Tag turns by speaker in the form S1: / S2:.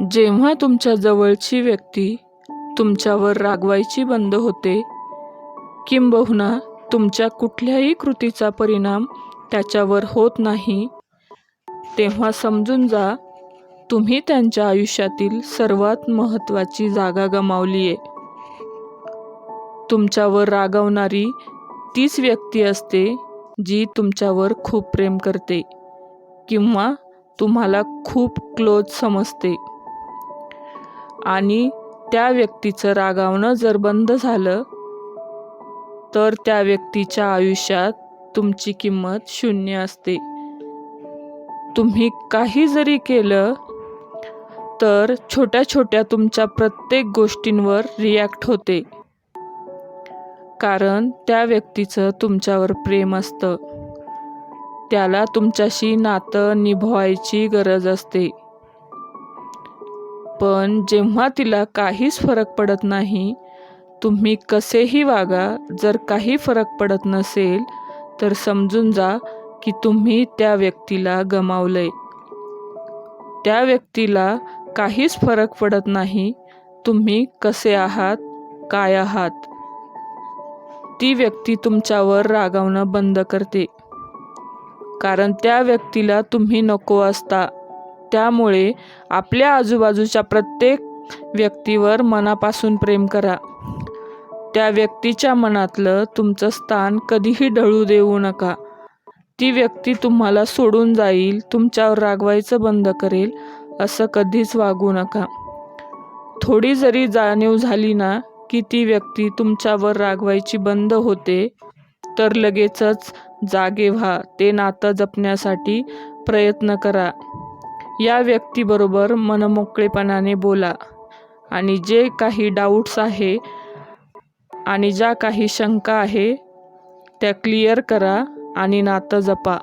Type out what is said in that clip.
S1: जेव्हा तुमच्या जवळची व्यक्ती तुमच्यावर रागवायची बंद होते किंबहुना तुमच्या कुठल्याही कृतीचा परिणाम त्याच्यावर होत नाही तेव्हा समजून जा तुम्ही त्यांच्या आयुष्यातील सर्वात महत्त्वाची जागा गमावली आहे तुमच्यावर रागवणारी तीच व्यक्ती असते जी तुमच्यावर खूप प्रेम करते किंवा तुम्हाला खूप क्लोज समजते. आणि त्या व्यक्तीचं रागावणं जर बंद झालं तर त्या व्यक्तीच्या आयुष्यात तुमची किंमत शून्य असते. तुम्ही काही जरी केलं तर छोट्या छोट्या तुमच्या प्रत्येक गोष्टींवर रिॲक्ट होते. कारण त्या व्यक्तीचं तुमच्यावर प्रेम असतं. त्याला तुमच्याशी नातं निभवायची गरज असते. पण जेव्हा तिला काहीच फरक पडत नाही तुम्ही कसेही वागा जर काही फरक पडत नसेल तर समजून जा की तुम्ही त्या व्यक्तीला गमावलंय. त्या व्यक्तीला काहीच फरक पडत नाही तुम्ही कसे आहात काय आहात? ती व्यक्ती तुमच्यावर रागावणं बंद करते. कारण त्या व्यक्तीला तुम्ही नको असता. त्यामुळे आपल्या आजूबाजूच्या प्रत्येक व्यक्तीवर मनापासून प्रेम करा. त्या व्यक्तीच्या मनातलं तुमचं स्थान कधीही ढळू देऊ नका. ती व्यक्ती तुम्हाला सोडून जाईल तुमच्यावर रागवायचं बंद करेल असं कधीच वागू नका. थोडी जरी जाणीव झाली ना की ती व्यक्ती तुमच्यावर रागवायची बंद होते तर लगेचच जागे व्हा. ते नातं जपण्यासाठी प्रयत्न करा. या व्यक्तीबरोबर मनमोकळेपणाने बोला आणि जे काही डाऊट्स आहे आणि ज्या काही शंका आहे त्या क्लिअर करा आणि नातं जपा.